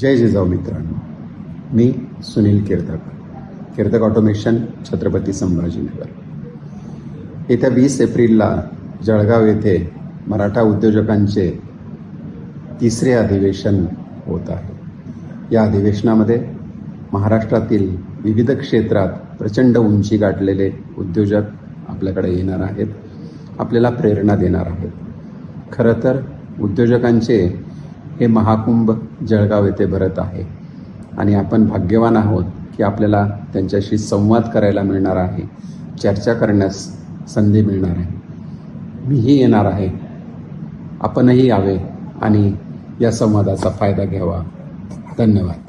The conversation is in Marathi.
जय जिजाऊ मित्रांनो. मी सुनील कीर्तक कीर्तक ऑटोमेशन छत्रपती संभाजीनगर. येत्या वीस एप्रिलला जळगाव येथे मराठा उद्योजकांचे तिसरे अधिवेशन होत आहे. या अधिवेशनामध्ये महाराष्ट्रातील विविध क्षेत्रात प्रचंड उंची गाठलेले उद्योजक आपल्याकडे येणार आहेत आपल्याला प्रेरणा देणार आहेत. खरं तर उद्योजकांचे हे महाकुंभ जळगाव येथे भरत आहे. आणि आपण भाग्यवान आहोत की आपल्याला त्यांच्याशी संवाद करायला मिळणार आहे. चर्चा करण्यास संधी मिळणार आहे. मीही येणार आहे. आपणही यावे आणि या संवादाचा फायदा घ्यावा. धन्यवाद.